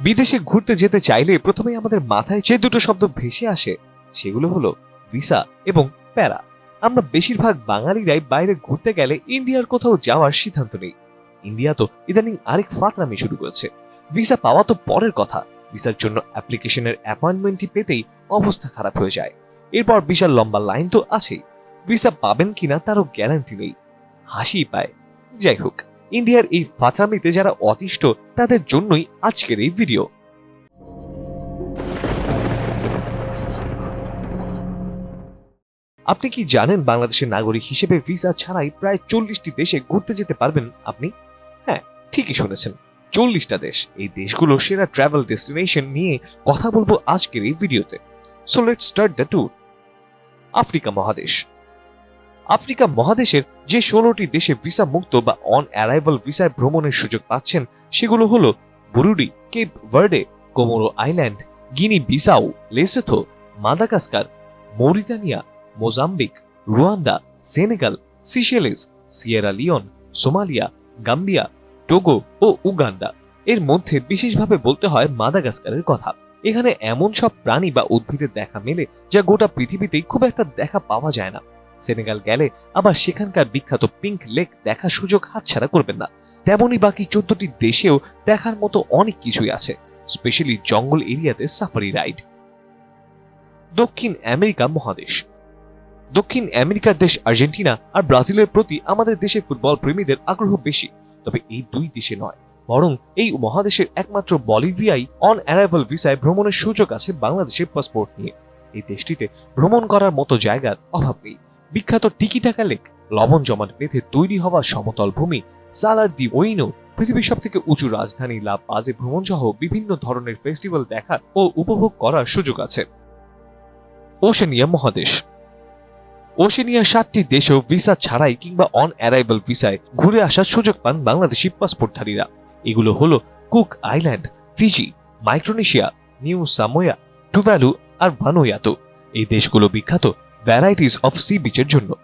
বিদেশে ঘুরতে যেতে চাইলে প্রথমে আমাদের মাথায় যে দুটো শব্দ ভেসে আসে, সেগুলো হলো ভিসা এবং প্যারা। আমরা বেশিরভাগ বাঙালিরাই বাইরে ঘুরতে গেলে ইন্ডিয়ার কোথাও যাওয়ার সিদ্ধান্ত নেই। ইন্ডিয়া তো ইদানিং আরেক ফাতরামি শুরু করেছে। ভিসা পাওয়া তো পরের কথা। ভিসার জন্য অ্যাপ্লিকেশনের অ্যাপয়েন্টমেন্টটি পেতেই অবস্থা খারাপ হয়ে যায়। এরপর বিশাল লম্বা লাইন তো আছেই। ভিসা পাবেন কিনা তারও গ্যারান্টি নেই। হাসি পায়। যাই হোক। ইন্ডিয়ার এই ফাতরামিতে যারা অতিষ্ঠ, তাদের জন্যই আজকের এই ভিডিও আপনি কি জানেন বাংলাদেশের নাগরিক হিসেবে ভিসা ছাড়াই প্রায় চল্লিশটি দেশে ঘুরতে যেতে পারবেন আপনি? হ্যাঁ ঠিকই শুনেছেন। চল্লিশটা দেশ, এই দেশগুলো সেরা ট্রাভেল ডেস্টিনেশন নিয়ে কথা বলব আজকের এই ভিডিওতে so let's start the tour Africa মহাদেশ। আফ্রিকা মহাদেশের যে ষোলোটি দেশে ভিসা মুক্ত বা অন অ্যারাইভাল ভিসায় ভ্রমণের সুযোগ পাচ্ছেন, সেগুলো হলো Burundi Cape Verde, Comoro island, Guinea Bissau Lesotho, Madagascar, Mauritania, Mozambique, Rwanda, Senegal Seychelles Sierra Leone, Somalia, Gambia, Togo ও উগান্ডা। এর মধ্যে বিশেষভাবে বলতে হয় মাদাগাস্কারের কথা। এখানে এমন সব প্রাণী বা উদ্ভিদের দেখা মেলে যা গোটা পৃথিবীতেই খুব একটা দেখা পাওয়া যায় না। সেনেগাল গেলে আবার সেখানকার বিখ্যাত পিঙ্ক লেক দেখার সুযোগ হাতছাড়া করবেন না। তেমনই বাকি চোদ্দটি দেশেও দেখার মতো অনেক কিছুই আছে, স্পেশালি জঙ্গল এরিয়াতে সাফারি রাইড। দক্ষিণ আমেরিকা মহাদেশ। দক্ষিণ আমেরিকার দেশ আর্জেন্টিনা আর ব্রাজিলের প্রতি আমাদের দেশের ফুটবল প্রেমীদের আগ্রহ বেশি, তবে এই দুই দেশে নয়, বরং এই মহাদেশের একমাত্র বলিভিয়াই অন অ্যারাইভাল ভিসায় ভ্রমণের সুযোগ আছে বাংলাদেশের পাসপোর্ট নিয়ে। এই দেশটিতে ভ্রমণ করার মতো জায়গার অভাব নেই। বিখ্যাত টিকিটাকা লেক, লবণ জমাট বেঁধে তৈরি হওয়া সমতল ভূমি, সালার দি ওইনো, পৃথিবীর সব থেকে উঁচু রাজধানী লা পাজে ভ্রমণ সহ বিভিন্ন ধরনের ফেস্টিভ্যাল দেখার ও উপভোগ করার সুযোগ আছে। ওশেনিয়া মহাদেশ। ওশেনিয়া সাতটি দেশেও ভিসা ছাড়াই কিংবা অন অ্যারাইভাল ভিসায় ঘুরে আসার সুযোগ পান বাংলাদেশি পাসপোর্টধারীরা এগুলো হলো Cook island, Fiji, Micronesia, New Samoa Tuvalu আর ভানুয়াতো। এই দেশগুলো বিখ্যাত ভ্যারাইটিস অফ সি বিচের জন্য।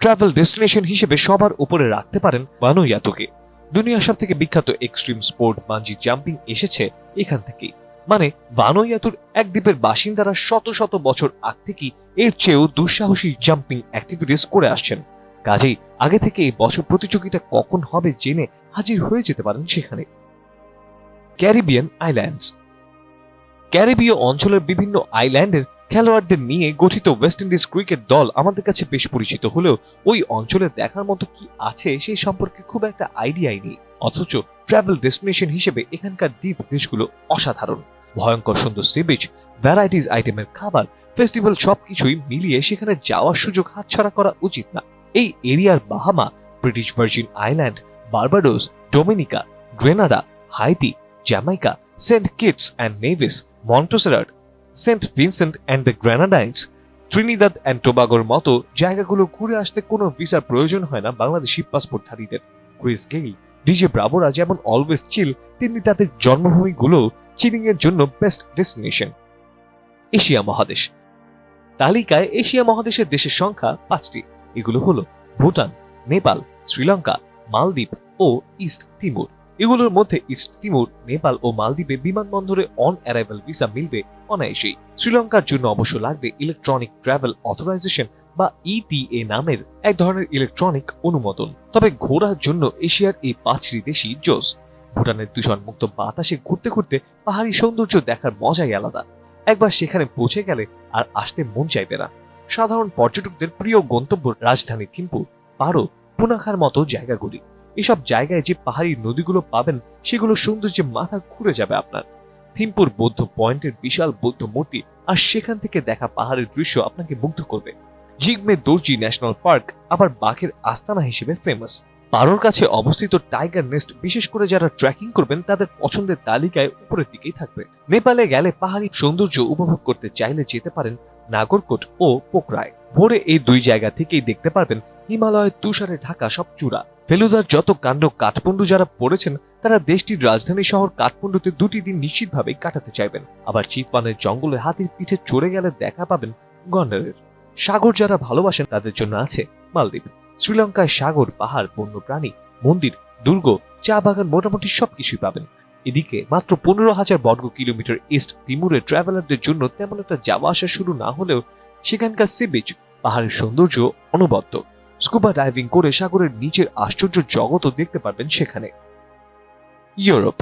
ট্রাভেল ডেস্টিনেশন হিসেবে সবার উপরে রাখতে পারেন ভানুয়াতোকে দুনিয়ার সব থেকে বিখ্যাত এক্সট্রিম স্পোর্ট বাঞ্জি জাম্পিং এসেছে এখান থেকেই। মানে ভানুয়াতুর এক দ্বীপের বাসিন্দারা শত শত বছর আগ থেকেই এর চেয়েও দুঃসাহসী জাম্পিং অ্যাক্টিভিটিস করে আসছেন। কাজেই আগে থেকে এই বছর প্রতিযোগিতা কখন হবে জেনে হাজির হয়ে যেতে পারেন সেখানে। ক্যারিবিয়ান আইল্যান্ডস ক্যারিবীয় অঞ্চলের বিভিন্ন আইল্যান্ডের খেলোয়াড়দের নিয়ে গঠিত ওয়েস্ট ইন্ডিজ ক্রিকেট দল আমাদের কাছে বেশ পরিচিত হলেও ওই অঞ্চলে দেখার মতো কি আছে সেই সম্পর্কে খুব একটা আইডিয়াই নেই। অথচ ট্রাভেল ডেস্টিনেশন হিসেবে এখানকার দ্বীপ দেশগুলো অসাধারণ। ভয়ঙ্কর সুন্দর সি বিচ ভ্যারাইটিস আইটেমের খাবার ফেস্টিভ্যাল সবকিছুই মিলিয়ে সেখানে যাওয়ার সুযোগ হাতছাড়া করা উচিত না। এই এরিয়ার Bahama British Virgin island Barbados Dominica Grenada Haiti Jamaica Saint Kitts and Nevis Montserrat Saint Vincent and the Grenadines Trinidad and টোবাগোর মতো জায়গাগুলো ঘুরে আসতে কোনো ভিসার প্রয়োজন হয় না বাংলাদেশি পাসপোর্টধারীদের। ক্রিস গেইল, ডিজে ব্রাভোরা যেমন অলওয়েজ চিল, তেমনি তাদের জন্মভূমিগুলো চিলিং এর জন্য বেস্ট ডেস্টিনেশন। এশিয়া মহাদেশ। তালিকায় এশিয়া মহাদেশের দেশের সংখ্যা পাঁচটি। এগুলো হলো ভুটান, নেপাল, শ্রীলঙ্কা, মালদ্বীপ ও ইস্ট তিমুর। এগুলোর মধ্যে ইস্ট তিমুর, নেপাল ও মালদ্বীপে বিমানবন্দরে অন অ্যারাইভাল ভিসা মিলবে অনায়াসেই। শ্রীলঙ্কার জন্য অবশ্য লাগবে ইলেকট্রনিক ট্রাভেল অথরাইজেশন বা ইটিএ নামের এক ধরনের ইলেকট্রনিক অনুমোদন। তবে ঘোরার জন্য এশিয়ার এই পাঁচটি দেশই জোস। ভুটানের দূষণ মুক্ত বাতাসে ঘুরতে ঘুরতে পাহাড়ি সৌন্দর্য দেখার মজাই আলাদা। একবার সেখানে পৌঁছে গেলে আর আসতে মন চাইবে না। সাধারণ পর্যটকদের প্রিয় গন্তব্য রাজধানী থিম্পু, পারো, পুনাখার মতো জায়গাগুলি। এসব জায়গায় যে পাহাড়ি নদীগুলো পাবেন, সেগুলো সৌন্দর্যে মাথা ঘুরে যাবে আপনার। থিম্পুর বৌদ্ধ পয়েন্টের বিশাল বৌদ্ধ মূর্তি আর সেখান থেকে দেখা পাহাড়ের দৃশ্য আপনাকে মুগ্ধ করবে। জিগমে দর্জি ন্যাশনাল পার্ক আবার বাঘের আস্তানা হিসেবে ফেমাস পারোর কাছে অবস্থিত টাইগার নেস্ট, বিশেষ করে যারা ট্রেকিং করবেন, তাদের পছন্দের তালিকায় উপরের দিকেই থাকবে। নেপালে গেলে পাহাড়ি সৌন্দর্য উপভোগ করতে চাইলে যেতে পারেন নাগরকোট ও পোকরায় ভোরে এই দুই জায়গা থেকেই দেখতে পারবেন হিমালয়ের তুষারে ঢাকা সব চূড়া। ফেলুদার যত কাণ্ড কাঠমান্ডু যারা পড়েছেন, তারা দেশটির রাজধানী শহর কাঠমান্ডুতে দুটি দিন নিশ্চিতভাবেই কাটাতে চাইবেন। আবার চিতপানের জঙ্গলে হাতির পিঠে চড়ে গেলে দেখা পাবেন গন্ডারের। সাগর যারা ভালোবাসেন, তাদের জন্য আছে মালদ্বীপ। শ্রীলঙ্কায় সাগর, পাহাড় বন্যপ্রাণী মন্দির, দুর্গ, চা বাগান মোটামুটি সবকিছুই পাবেন। এদিকে মাত্র পনেরো হাজার বর্গ কিলোমিটার ইস্ট তিমুরে ট্রাভেলারদের জন্য তেমন একটা যাওয়া আসা শুরু না হলেও সেখানকার সি বিচ, পাহাড়ের সৌন্দর্য অনবদ্য। স্কুবা ডাইভিং করে সাগরের নিচের আশ্চর্য জগৎও দেখতে পারবেন সেখানে। ইউরোপ।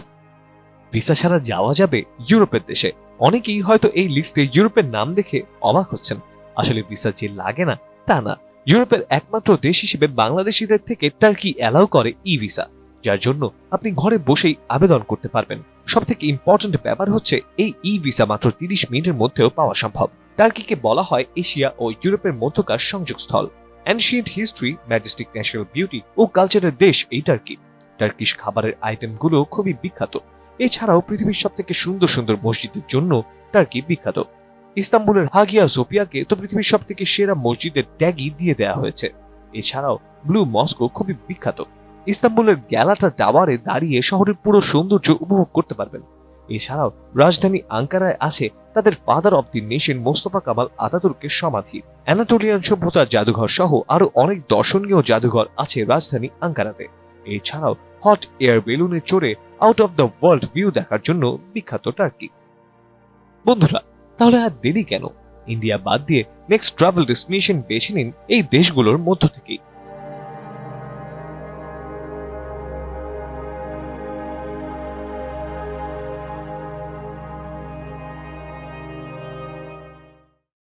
ভিসা ছাড়া যাওয়া যাবে ইউরোপের দেশে। অনেকেই হয়তো এই লিস্টে ইউরোপের নাম দেখে অবাক হচ্ছেন। আসলে ভিসা যে লাগে না, তা না। ইউরোপের একমাত্র দেশ হিসেবে বাংলাদেশিদের থেকে টার্কি অ্যালাউ করে ই ভিসা যার জন্য আপনি ঘরে বসেই আবেদন করতে পারবেন। সব থেকে ইম্পর্টেন্ট ব্যাপার হচ্ছে এই ই ভিসা মাত্র তিরিশ মিনিটের মধ্যেও পাওয়া সম্ভব। টার্কিকে বলা হয় এশিয়া ও ইউরোপের মধ্যকার সংযোগস্থল। Ancient history majestic national beauty ও কালচারের দেশ এই টার্কি টার্কিশ খাবারের আইটেমগুলো খুবই বিখ্যাত। এছাড়াও পৃথিবীর সব থেকে সুন্দর সুন্দর মসজিদের জন্য টার্কি বিখ্যাত। ইস্তাম্বুলের হাগিয়া সোফিয়াকে তো পৃথিবীর সব থেকে সেরা মসজিদের ট্যাগই দিয়ে দেওয়া হয়েছে। এছাড়াও ব্লু মস্কো খুবই বিখ্যাত। ইস্তাম্বুলের গ্যালাটা টাওয়ারে দাঁড়িয়ে শহরের পুরো সৌন্দর্য উপভোগ করতে পারবেন। এছাড়াও রাজধানী আঙ্কারায় আছে তাদের father of the nation Mustafa Kemal আতাতুর্কের সমাধি। অ্যানাটোলিয়ান সভ্যতার জাদুঘর সহ আরও অনেক দর্শনীয় জাদুঘর আছে রাজধানী আঙ্কারাতে। এছাড়াও হট এয়ার বেলুনে চড়ে out of the world view দেখার জন্য বিখ্যাত টার্কি বন্ধুরা, তাহলে আর দেরি কেন? ইন্ডিয়া বাদ দিয়ে নেক্সট ট্রাভেল ডেস্টিনেশন বেছে নিন এই দেশগুলোর মধ্য থেকেই।